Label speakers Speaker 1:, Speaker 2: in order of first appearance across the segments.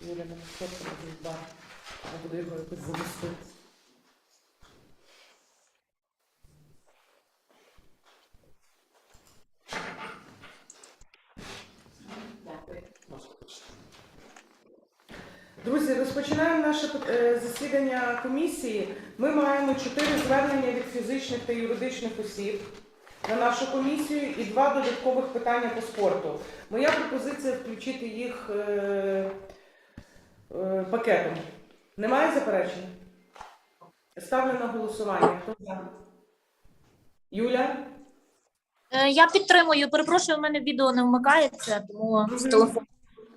Speaker 1: Юля на спорту бар. Я буду його якось завести. Друзі, розпочинаємо наше е, засідання комісії. Ми маємо чотири звернення від фізичних та юридичних осіб на нашу комісію і два додаткових питання по спорту. Моя пропозиція включити їх е, пакетом. Немає заперечень? Ставлю на голосування. Хто за? Юля?
Speaker 2: Е, Я підтримую. Перепрошую, у мене відео не вмикається, тому з телефону.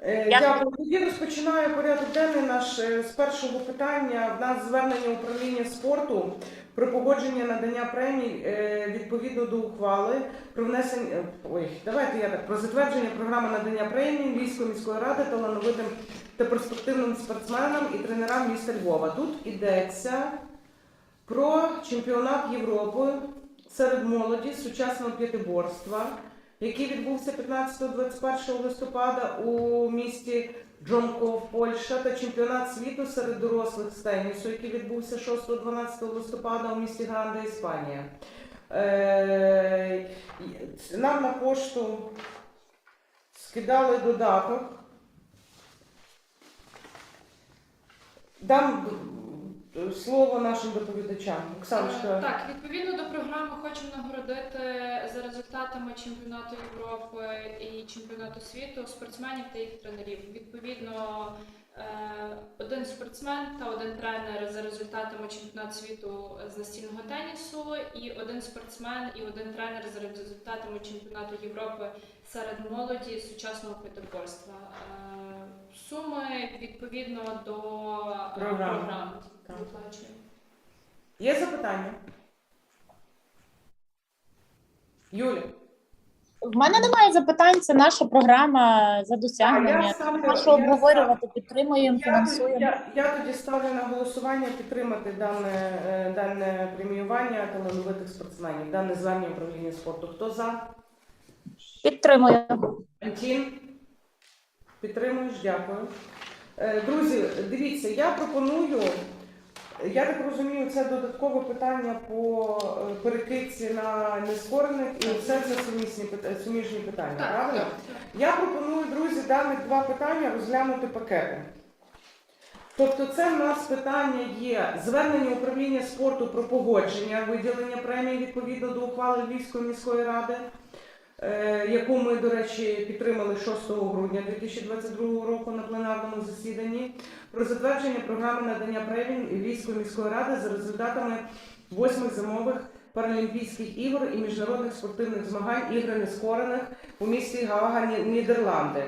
Speaker 1: Е,
Speaker 2: Дякую.
Speaker 1: Тоді розпочинаю порядок денний наш е, з першого питання. В нас звернення управління спорту про погодження надання премій е, відповідно до ухвали про внесення. е, Ой, давайте я так про затвердження програми надання премій Львівської міської ради талановитим та перспективним спортсменам і тренерам міста Львова. Тут ідеться про чемпіонат Європи серед молоді сучасного п'ятиборства який відбувся 15-21 листопада у місті Джомков, Польща, та чемпіонат світу серед дорослих з тенісу, який відбувся 6-12 листопада у місті Гранде, Іспанія. Е, Нам на пошту скидали додаток. Дам е, слово нашим доповідачам. Оксаночка.
Speaker 3: Е, Так, відповідно до програми хочемо нагородити за результатами чемпіонату Європи і чемпіонату світу спортсменів та їх тренерів. Відповідно, е, один спортсмен та один тренер за результатами чемпіонату світу з настільного тенісу, і один спортсмен і один тренер за результатами чемпіонату Європи серед молоді сучасного п'ятиборства. Суми відповідно до
Speaker 1: Програми.
Speaker 3: програми
Speaker 1: Так.
Speaker 3: виплачуємо.
Speaker 1: Є запитання? Юля.
Speaker 2: В мене немає запитань. Це наша програма за
Speaker 1: А,
Speaker 2: досягнення.
Speaker 1: я ставлю-
Speaker 2: Нема що
Speaker 1: я
Speaker 2: обговорювати, підтримуємо,
Speaker 1: Я,
Speaker 2: фінансуємо.
Speaker 1: я, я тоді ставлю на голосування підтримати дане, е, дане преміювання талановитих спортсменів, дане звернення управління спорту. Хто за?
Speaker 2: Підтримую.
Speaker 1: Антін? Підтримуєш, дякую. Е, Друзі, дивіться, я пропоную, я так розумію, це додаткове питання по е, перекидці на нескорених і все це сумісні пит- суміжні питання, правильно? Я пропоную, друзі, даних два питання розглянути пакетом. Тобто, це в нас питання є звернення управління спорту про погодження виділення премії відповідно до ухвали Львівської міської ради, е, яку ми, до речі, підтримали 6 грудня 2022 року на пленарному засіданні, про затвердження програми надання премій Львівської міської ради за результатами восьмих зимових Паралімпійських ігор і міжнародних спортивних змагань ігри нескорених у місті Гавагані Нідерланди.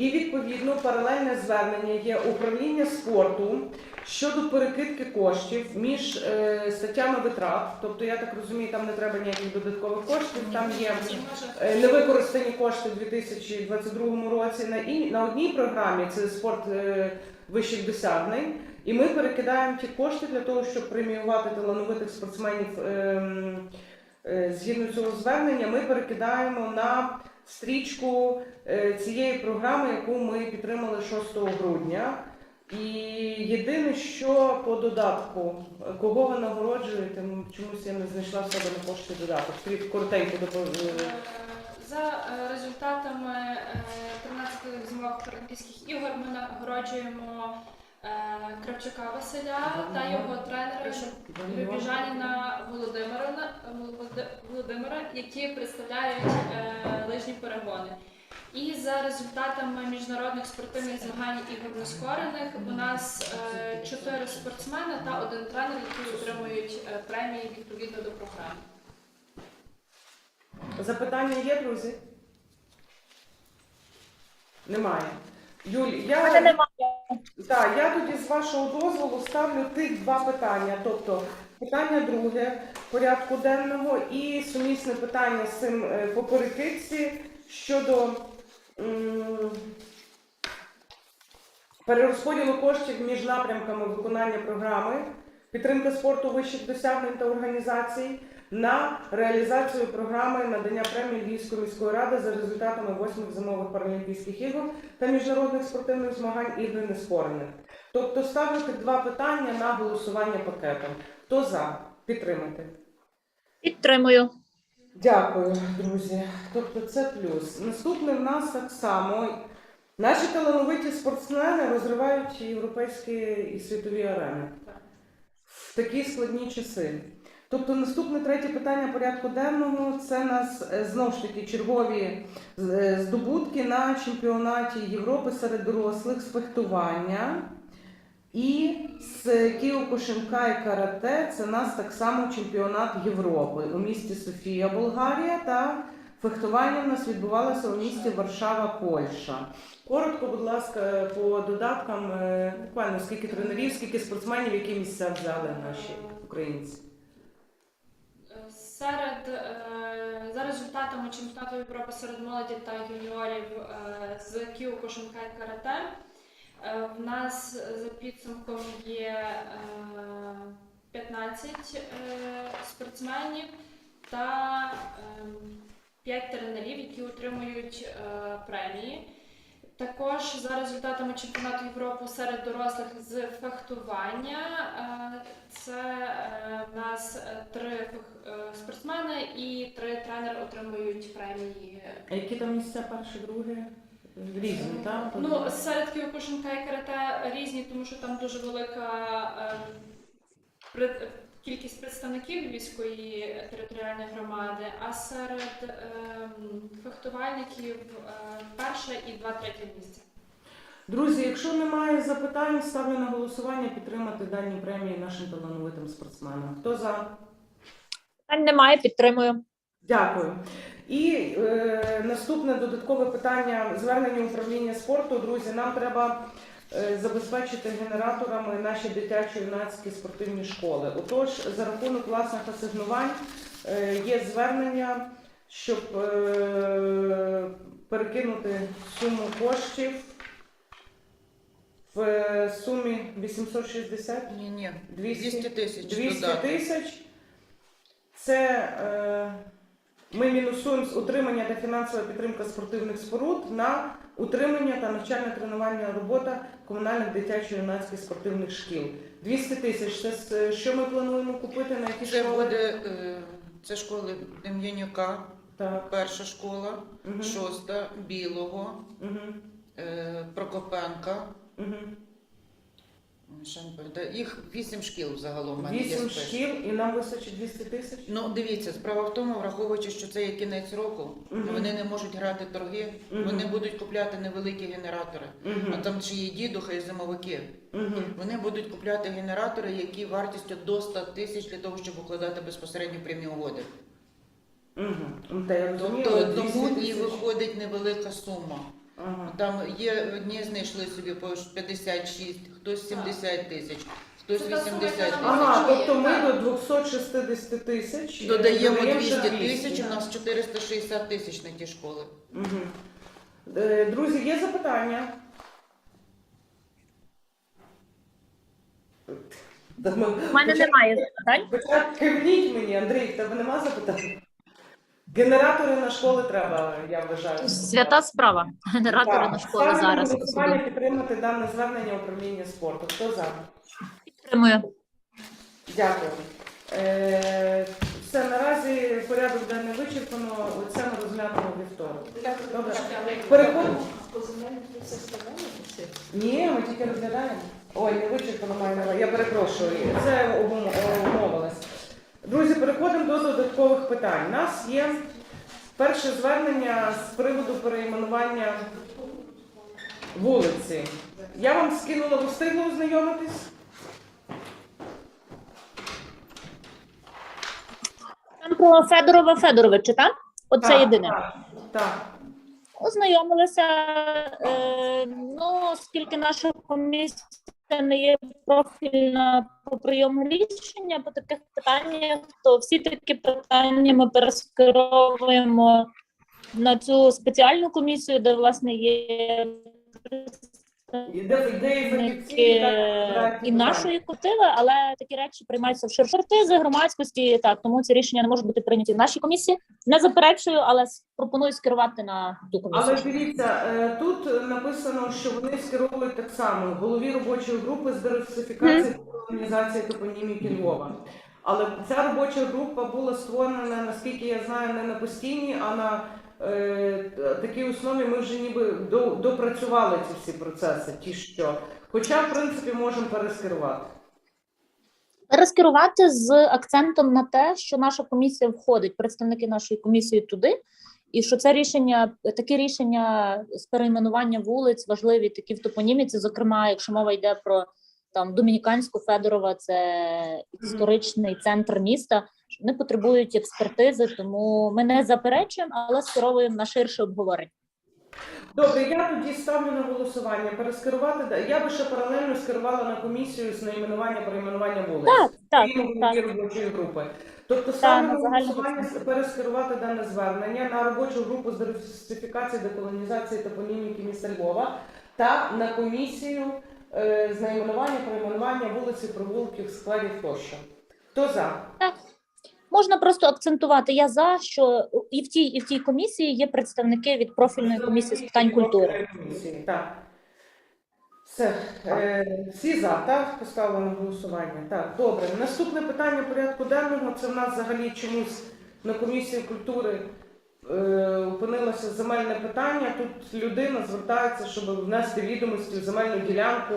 Speaker 1: І відповідно паралельне звернення є управління спорту щодо перекидки коштів між е, статтями витрат. Тобто, я так розумію, там не треба ніяких додаткових коштів. Там є е, невикористані кошти у 2022 році на і на одній програмі це спорт е, вищих досягнень. І ми перекидаємо ті кошти для того, щоб преміювати талановитих спортсменів ем, е, згідно цього звернення. Ми перекидаємо на стрічку е, цієї програми, яку ми підтримали 6 грудня. І єдине, що по додатку, кого ви нагороджуєте, чомусь я не знайшла в себе на пошті додаток. Коротенько допо- е,
Speaker 3: Е, За результатами е, 13 зимових Паралімпійських ігор ми нагороджуємо Кравчука Василя та його тренера Любіжаніна Володимира, Володимира, які представляють е, лижні перегони. І за результатами міжнародних спортивних змагань ігор нескорених у нас е, чотири спортсмени та один тренер, які отримують е, премії відповідно до програми.
Speaker 1: Запитання є, друзі? Немає. Юль,
Speaker 2: У мене немає.
Speaker 1: Так, я тоді з вашого дозволу ставлю тих два питання. Тобто питання друге порядку денного і сумісне питання з цим е, по перекидці щодо м, перерозподілу коштів між напрямками виконання програми, підтримка спорту вищих досягнень та організацій на реалізацію програми надання премії Львівської міської ради за результатами восьмих зимових паралімпійських ігор та міжнародних спортивних змагань ігри нескорених. Тобто ставити два питання на голосування пакетом. Хто за? Підтримати.
Speaker 2: Підтримую.
Speaker 1: Дякую, друзі. Тобто це плюс. Наступне в нас так само. Наші талановиті спортсмени розривають європейські і світові арени в такі складні часи. Тобто, наступне третє питання порядку денного це нас е, знову ж таки чергові е, здобутки на чемпіонаті Європи серед дорослих з фехтування. І з Кіокушинка і карате це нас так само чемпіонат Європи у місті Софія, Болгарія та фехтування в нас відбувалося у місті Варшава, Польща. Коротко, будь ласка, по додаткам, е, буквально скільки тренерів, скільки спортсменів, які місця взяли наші українці.
Speaker 3: Е, Серед е, за результатами чемпіонату Європи серед молоді та юніорів е, з Кіокушинка і карате. е, В нас за підсумком є е, 15 е, спортсменів та 5 тренерів, які отримують е, премії. Також за результатами чемпіонату Європи серед дорослих з фехтування е, це е, в нас е, три е, спортсмени і три тренери отримують премії.
Speaker 1: А які там місця перше, друге? Різні, так?
Speaker 3: Ну, серед Кіокушинка і карате різні, тому що там дуже велика кількість представників Львівської територіальної громади, а серед ем, фехтувальників перше і два третє місце.
Speaker 1: Друзі, якщо немає запитань, ставлю на голосування підтримати дані премії нашим талановитим спортсменам. Хто за?
Speaker 2: Питань немає, підтримую.
Speaker 1: Дякую. І е, наступне додаткове питання звернення управління спорту. Друзі, нам треба е, забезпечити генераторами наші дитячі юнацькі спортивні школи. Отож, за рахунок власних асигнувань е, є звернення, щоб е, перекинути суму коштів в е, сумі 860
Speaker 4: Ні, ні,
Speaker 1: 200
Speaker 4: 200 тисяч
Speaker 1: 200
Speaker 4: додати.
Speaker 1: тисяч. Це е, ми мінусуємо з утримання та фінансова підтримка спортивних споруд на утримання та навчально-тренувальна робота комунальних дитячо-юнацьких спортивних шкіл. 200 тисяч. Це з- що ми плануємо купити на які
Speaker 4: Це
Speaker 1: школи?
Speaker 4: буде е, це школи Дем'янюка,
Speaker 1: Так.
Speaker 4: перша школа,
Speaker 1: Угу.
Speaker 4: шоста, Білого,
Speaker 1: Угу.
Speaker 4: е, Прокопенка.
Speaker 1: Угу.
Speaker 4: Їх вісім шкіл загалом в мене є
Speaker 1: Вісім
Speaker 4: список.
Speaker 1: шкіл і нам вистачить 200 тисяч?
Speaker 4: Ну, дивіться, справа в тому, враховуючи, що це є кінець року,
Speaker 1: Мгм.
Speaker 4: вони не можуть грати торги,
Speaker 1: Мгм.
Speaker 4: вони будуть купляти невеликі генератори. А
Speaker 1: Угу.
Speaker 4: там ще є дідуха і зимовики.
Speaker 1: Угу.
Speaker 4: Вони будуть купляти генератори, які вартістю до 100 тисяч для того, щоб укладати безпосередньо прямі угоди.
Speaker 1: Угу. Та я розумію,
Speaker 4: Тобто тому і
Speaker 1: тисяч.
Speaker 4: виходить невелика сума.
Speaker 1: Ага.
Speaker 4: Там є одні знайшли собі по 56, хтось 70 тисяч, хтось
Speaker 3: Це та сума,
Speaker 4: 80 тисяч.
Speaker 1: Ага, тобто ми до 260 тисяч е,
Speaker 4: Додаємо 200 тисяч, у нас 460 тисяч на ті школи.
Speaker 1: Е, Друзі, є запитання?
Speaker 2: У мене немає запитань.
Speaker 1: Хоча кивніть мені, Андрій, в тебе нема запитань? Генератори на школи треба, я вважаю.
Speaker 2: Свята справа. Генератори
Speaker 1: Так,
Speaker 2: на школи
Speaker 1: ставлю на
Speaker 2: зараз.
Speaker 1: голосування підтримати дане звернення управління спорту. Хто за?
Speaker 2: Підтримую.
Speaker 1: Дякую. Е, все, наразі порядок денний вичерпано. Оце ми розглянемо вівторок. Добре. Переходимо. Ні, ми тільки розглядаємо. Ой, не вичерпано увазі. Я перепрошую. Це обум- умовилось. Друзі, переходимо до додаткових питань. У нас є перше звернення з приводу перейменування вулиці. Я вам скинула, ви встигли ознайомитись?
Speaker 2: Там про Федорова Федоровича, так? Оце
Speaker 1: Так,
Speaker 2: єдине.
Speaker 1: Так, так.
Speaker 2: Ознайомилися. Е, ну, оскільки наша комісія не є профільна по прийому рішення по таких питаннях, то всі такі питання ми перескеровуємо на цю спеціальну комісію, де власне є
Speaker 1: і
Speaker 2: і нашої колективи, але такі речі приймаються в ширшортизи громадськості. Так, тому ці рішення не можуть бути прийняті в нашій комісії. Не заперечую, але пропоную скерувати на ту комісію.
Speaker 1: Але дивіться, е, тут написано, що вони скеровують так само голові робочої групи з диверсифікації організації топоніміки Львова. Але ця робоча група була створена, наскільки я знаю, не на постійній, а на е, такій основі ми вже ніби допрацювали ці всі процеси, ті що. Хоча, в принципі, можемо перескерувати.
Speaker 2: Розкерувати з акцентом на те, що наша комісія входить, представники нашої комісії туди, і що це рішення, такі рішення з перейменування вулиць важливі, такі в топоніміці. Зокрема, якщо мова йде про там Домініканську Федорова, це історичний центр міста. Вони потребують експертизи, тому ми не заперечуємо, але скеровуємо на ширше обговорення.
Speaker 1: Добре, я тоді ставлю на голосування. Перескерувати. Я би ще паралельно скерувала на комісію з найменування перейменування вулиць.
Speaker 2: Так, так, так.
Speaker 1: робочої групи. Тобто ставлю
Speaker 2: на
Speaker 1: на
Speaker 2: загальне
Speaker 1: голосування перескерувати дане звернення на робочу групу з диверсифікації, деколонізації та поліміки міста Львова та на комісію е, з найменування перейменування вулиці, провулків, складів тощо. Хто за?
Speaker 2: Можна просто акцентувати. Я за що і в тій, і в тій комісії є представники від профільної комісії з питань культури.
Speaker 1: Так. Все. Е, всі за, так? Поставили на голосування. Так, добре. Наступне питання порядку денного це в нас взагалі чомусь на комісії культури е, опинилося земельне питання. Тут людина звертається, щоб внести відомості в земельну ділянку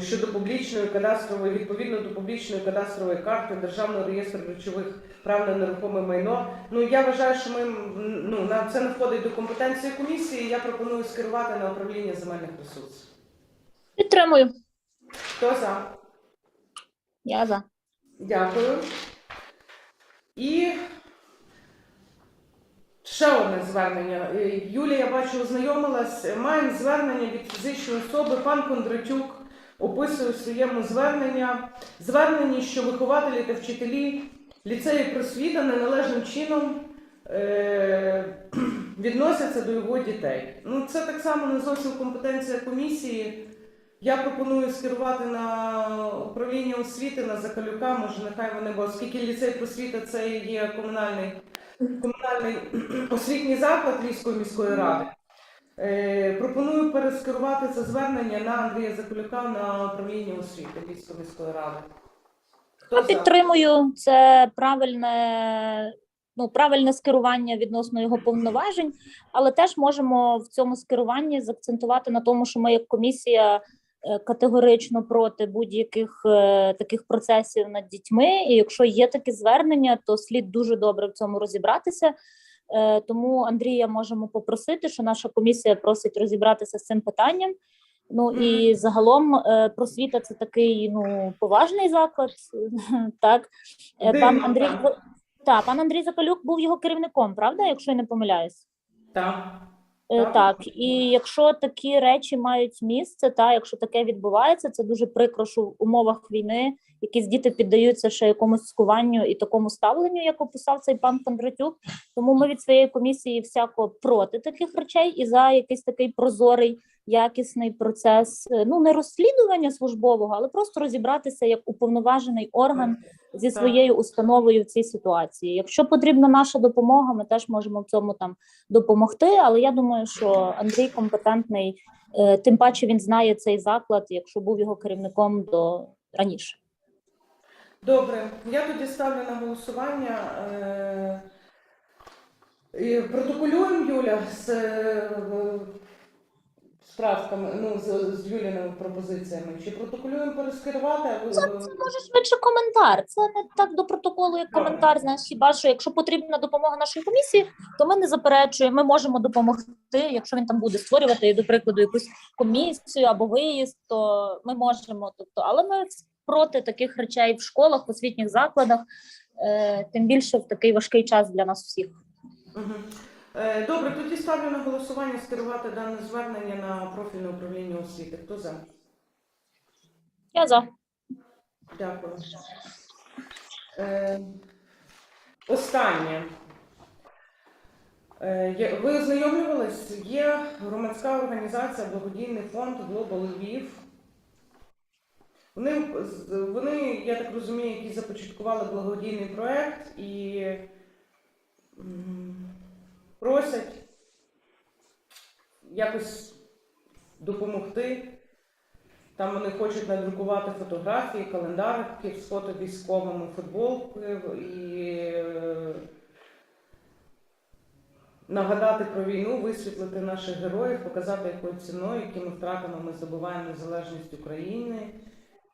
Speaker 1: щодо публічної кадастрової, відповідно до публічної кадастрової карти Державного реєстру речових прав на нерухоме майно. Ну я вважаю, що ми ну на це не входить до компетенції комісії. Я пропоную скерувати на управління земельних ресурсів.
Speaker 2: Підтримую.
Speaker 1: Хто за?
Speaker 2: Я за.
Speaker 1: Дякую. І ще одне звернення. Е, Юлія, я бачу, ознайомилась. Маємо звернення від фізичної особи. Пан Кондратюк описує у своєму звернення зверненні, що вихователі та вчителі ліцею просвіта неналежним чином е, відносяться до його дітей. Ну, це так само не зовсім компетенція комісії. Я пропоную скерувати на управління освіти на Закалюка, може нехай вони, бо оскільки ліцей просвіта це є комунальний, комунальний освітній заклад Львівської міської ради. Е, пропоную перескерувати це звернення на Андрія Закалюка на управління освіти Львівської міської ради. Хто
Speaker 2: Я
Speaker 1: за?
Speaker 2: підтримую це правильне. Ну, правильне скерування відносно його повноважень, але теж можемо в цьому скеруванні заакцентувати на тому, що ми як комісія категорично проти будь-яких е, таких процесів над дітьми. І якщо є такі звернення, то слід дуже добре в цьому розібратися. Е, Тому Андрія можемо попросити, що наша комісія просить розібратися з цим питанням. Ну і загалом е, просвіта це такий ну поважний заклад. Так Е, пан Андрій та пан Андрій Закалюк був його керівником, правда, якщо я не помиляюсь.
Speaker 1: Так.
Speaker 2: Е,
Speaker 1: Так.
Speaker 2: Так, і якщо такі речі мають місце, та якщо таке відбувається, це дуже прикро, що в умовах війни якісь діти піддаються ще якомусь скуванню і такому ставленню, як описав цей пан Кондратюк. Тому ми від своєї комісії всяко проти таких речей і за якийсь такий прозорий, якісний процес, е, ну не розслідування службового, але просто розібратися як уповноважений орган зі своєю установою в цій ситуації. Якщо потрібна наша допомога, ми теж можемо в цьому там допомогти. Але я думаю, що Андрій компетентний, е, тим паче він знає цей заклад, якщо був його керівником до раніше.
Speaker 1: Добре, я тоді ставлю на голосування. Е, протоколюємо Юля з справками, ну, з, з Юліними пропозиціями. Чи протоколюємо перескерувати? а ви-
Speaker 2: Це, це може швидше коментар. Це не так до протоколу, як
Speaker 1: Добре.
Speaker 2: коментар. Знаєш, хіба що якщо потрібна допомога нашої комісії, то ми не заперечуємо. Ми можемо допомогти, якщо він там буде створювати, до прикладу, якусь комісію або виїзд, то ми можемо. Тобто, але ми проти таких речей в школах, в освітніх закладах, е, тим більше в такий важкий час для нас всіх.
Speaker 1: Мгм. Е, Добре, тоді ставлю на голосування скерувати дане звернення на профільне управління освіти. Хто за?
Speaker 2: Я за.
Speaker 1: Дякую. Е, останнє. Е, Ви ознайомлювались? Є громадська організація Благодійний фонд Global Львів. Вони, вони, я так розумію, які започаткували благодійний проект і просять якось допомогти. Там вони хочуть надрукувати фотографії, календарики з фото військовими, футболки і е, нагадати про війну, висвітлити наших героїв, показати, якою ціною, якими втратами ми здобуваємо незалежність України.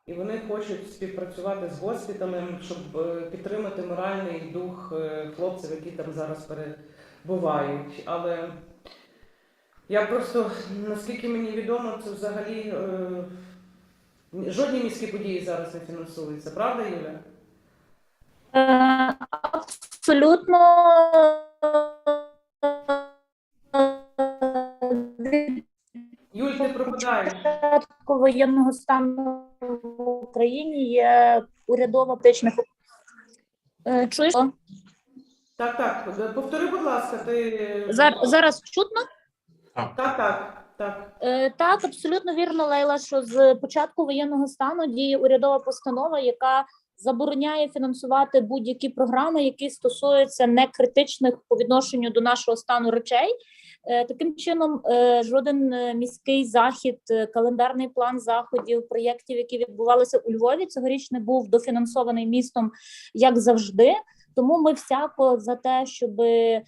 Speaker 1: І вони хочуть співпрацювати з госпіталем, щоб е, підтримати моральний дух е, хлопців, які там зараз перебувають. Але я просто, наскільки мені відомо, це взагалі е, жодні міські події зараз не фінансуються, правда, Юля?
Speaker 2: Е, Абсолютно
Speaker 1: Юль, ти пропадаєш.
Speaker 2: початку воєнного стану в Україні є урядова птичних. Е, Чуєш?
Speaker 1: Так, так, повтори, будь ласка, ти.
Speaker 2: Зар- Зараз чутно?
Speaker 1: Так, так, так.
Speaker 2: Е, Так, абсолютно вірно, Лейла, що з початку воєнного стану діє урядова постанова, яка забороняє фінансувати будь-які програми, які стосуються некритичних по відношенню до нашого стану речей. Е, Таким чином, е, жоден е, міський захід, е, календарний план заходів, проєктів, які відбувалися у Львові, цьогоріч не був дофінансований містом, як завжди. Тому ми всяко за те, щоб е,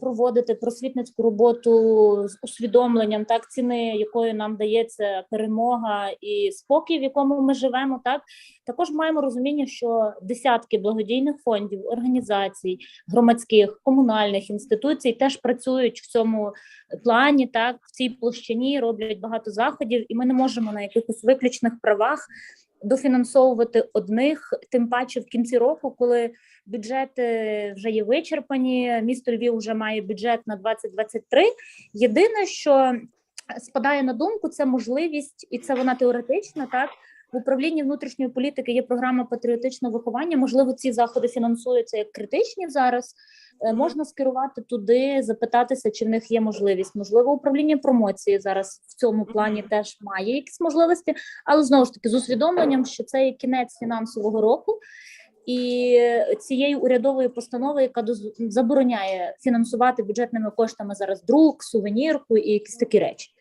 Speaker 2: проводити просвітницьку роботу з усвідомленням так ціни, якою нам дається перемога і спокій, в якому ми живемо. Так також маємо розуміння, що десятки благодійних фондів, організацій, громадських, комунальних інституцій теж працюють в цьому плані, так в цій площині роблять багато заходів, і ми не можемо на якихось виключних правах дофінансовувати одних, тим паче в кінці року, коли бюджети вже є вичерпані. Місто Львів вже має бюджет на 2023. Єдине, що спадає на думку, це можливість, і це вона теоретична, так. В управлінні внутрішньої політики є програма патріотичного виховання. Можливо, ці заходи фінансуються як критичні зараз. Е, Можна скерувати туди, запитатися, чи в них є можливість. Можливо, управління промоції зараз в цьому плані теж має якісь можливості, але знову ж таки з усвідомленням, що це є кінець фінансового року, і цієї урядової постанови, яка забороняє фінансувати бюджетними коштами зараз друк, сувенірку і якісь такі речі.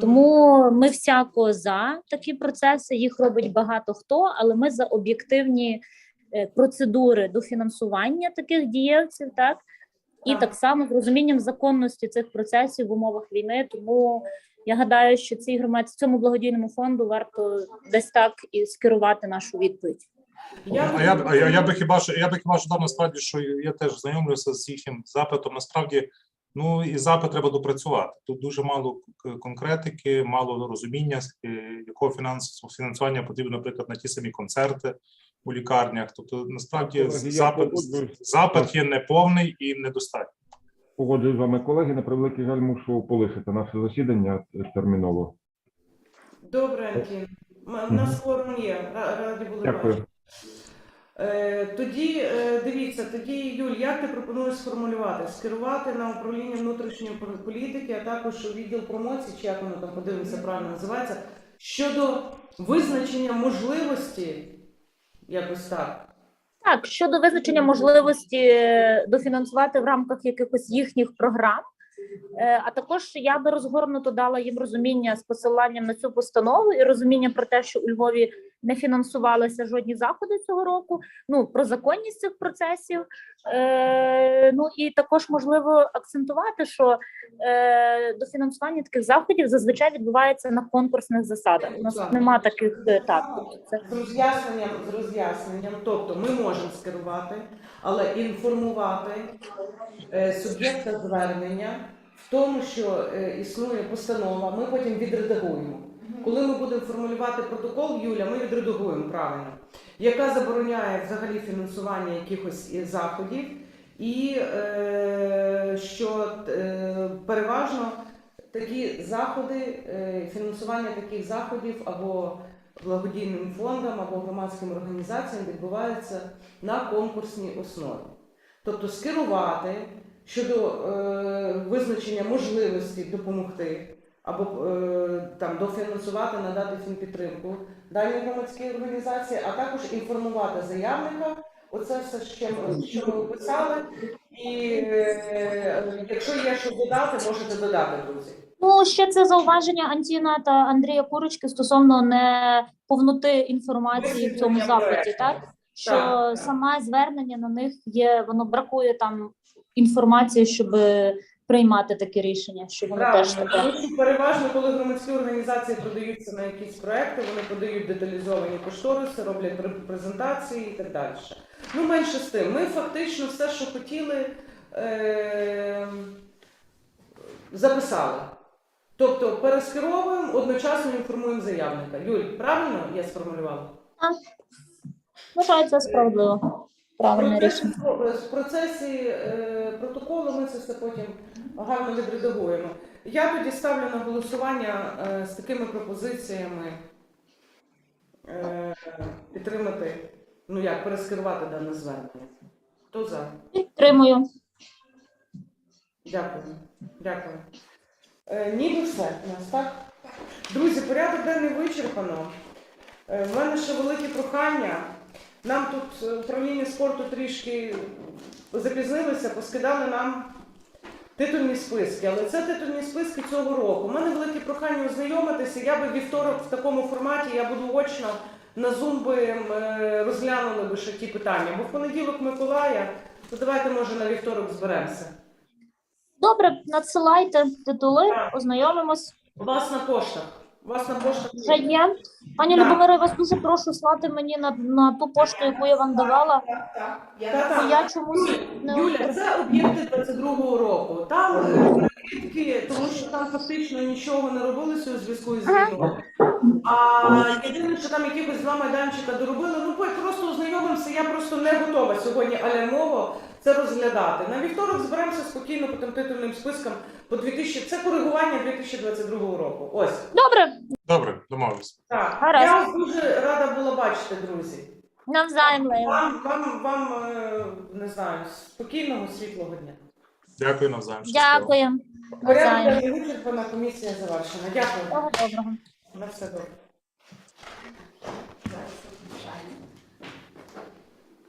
Speaker 2: Тому ми всяко за такі процеси. Їх робить багато хто, але ми за об'єктивні е, процедури дофінансування таких дієвців, так і
Speaker 1: Так.
Speaker 2: само з розумінням законності цих процесів в умовах війни. Тому я гадаю, що цій громад цьому благодійному фонду варто десь так і скерувати нашу відповідь.
Speaker 1: Я
Speaker 5: А я, а я, я би хіба що я би хіба що дав насправді, що я теж знайомлюся з їхнім запитом. Насправді, ну і запит треба допрацювати. Тут дуже мало конкретики, мало розуміння, е, якого фінансового фінансування потрібно, наприклад, на ті самі концерти у лікарнях. Тобто, насправді,
Speaker 6: Колеги,
Speaker 5: запит, запит є неповний і недостатній.
Speaker 6: Погоджуюсь з вами, колеги. На превеликий жаль, мушу полишити наше засідання терміново.
Speaker 1: Добре, Антін. У нас форум є. Ра- Раді були
Speaker 6: Дякую.
Speaker 1: Е, Тоді е, дивіться, тоді Юль, як ти пропонуєш сформулювати? Скерувати на управління внутрішньої політики, а також у відділ промоції, чи як воно там подивимося, правильно називається, щодо визначення можливості, якось так.
Speaker 2: Так, щодо визначення можливості е, дофінансувати в рамках якихось їхніх програм, а також я би розгорнуто дала їм розуміння з посиланням на цю постанову і розуміння про те, що у Львові не фінансувалися жодні заходи цього року. Ну про законність цих процесів. Е, ну і також можливо акцентувати, що е, дофінансування таких заходів зазвичай відбувається на конкурсних засадах. У нас нема таких е, так. це
Speaker 1: З роз'ясненням, з роз'ясненням, тобто ми можемо скерувати, але інформувати е, суб'єкта звернення в тому, що е, існує постанова, ми потім відредагуємо. Коли ми будемо формулювати протокол, Юля, ми відредагуємо правильно, яка забороняє взагалі фінансування якихось заходів, і е, що е, переважно такі заходи, е, фінансування таких заходів або благодійним фондам або громадським організаціям відбувається на конкурсній основі. Тобто скерувати, щодо е, визначення можливості допомогти або е, там дофінансувати, надати фінпідтримку даній громадській організації, а також інформувати заявника. Оце все, ми, що ми описали. І е, якщо є що додати, можете додати, друзі.
Speaker 2: Ну, ще це зауваження Антіна та Андрія Курочки стосовно неповноти інформації в цьому запиті, так? Що
Speaker 1: Так.
Speaker 2: саме звернення на них є, воно бракує там інформації, щоб приймати таке рішення, що воно теж таке.
Speaker 1: тому що переважно, коли громадські організації подаються на якісь проекти, вони подають деталізовані кошториси, роблять пр- презентації і так далі. Ну, менше з тим, ми фактично все, що хотіли, е- записали. Тобто перескеровуємо, одночасно інформуємо заявника. Юль, правильно я сформулювала?
Speaker 2: Вважаю, це справедливо. Правильне рішення.
Speaker 1: В процесі е, протоколу ми це все потім гарно відредагуємо. Я тоді ставлю на голосування е, з такими пропозиціями е, підтримати, ну як, перескерувати дане звернення. Хто за?
Speaker 2: Підтримую.
Speaker 1: Дякую. Дякую. Е, ніби все у нас, так? Друзі, порядок денний вичерпано. Е, в мене ще велике прохання. Нам тут управління спорту трішки запізнилися, поскидали нам титульні списки, але це титульні списки цього року. У мене велике прохання ознайомитися. Я би вівторок в такому форматі, я буду очно на Zoom би е, розглянули би ще ті питання. Бо в понеділок Миколая, то давайте може на вівторок зберемося.
Speaker 2: Добре, надсилайте титули, ознайомимось.
Speaker 1: У вас на поштах. У вас на поштах.
Speaker 2: Вже є. Пані
Speaker 1: Так.
Speaker 2: Любомире, я вас дуже прошу слати мені на, на ту пошту, яку я вам давала.
Speaker 4: Так, так. Я
Speaker 1: Та,
Speaker 2: Бо я чомусь не
Speaker 1: Юля, це об'єкти 22-го року. Там е, тому що там фактично нічого не робилося у зв'язку із війною. А єдине, що там якихось два майданчика доробили, ну просто ознайомимося, я просто не готова сьогодні алярмово це розглядати. На вівторок зберемося спокійно по тим титульним спискам по 2000, це коригування 2022 року. Ось.
Speaker 2: Добре,
Speaker 5: Добре, домовились.
Speaker 1: Так.
Speaker 2: Гаразд.
Speaker 1: Я вас дуже рада була бачити, друзі.
Speaker 2: навзаєм Лейла.
Speaker 1: Вам, вам, вам е, не знаю, спокійного, світлого дня.
Speaker 5: Дякую навзаєм. щасливо.
Speaker 2: Дякую.
Speaker 1: Порядок
Speaker 2: Навзаєм.
Speaker 1: денний вичерпана, комісія завершена. Дякую.
Speaker 2: Всього доброго.
Speaker 1: На все добре.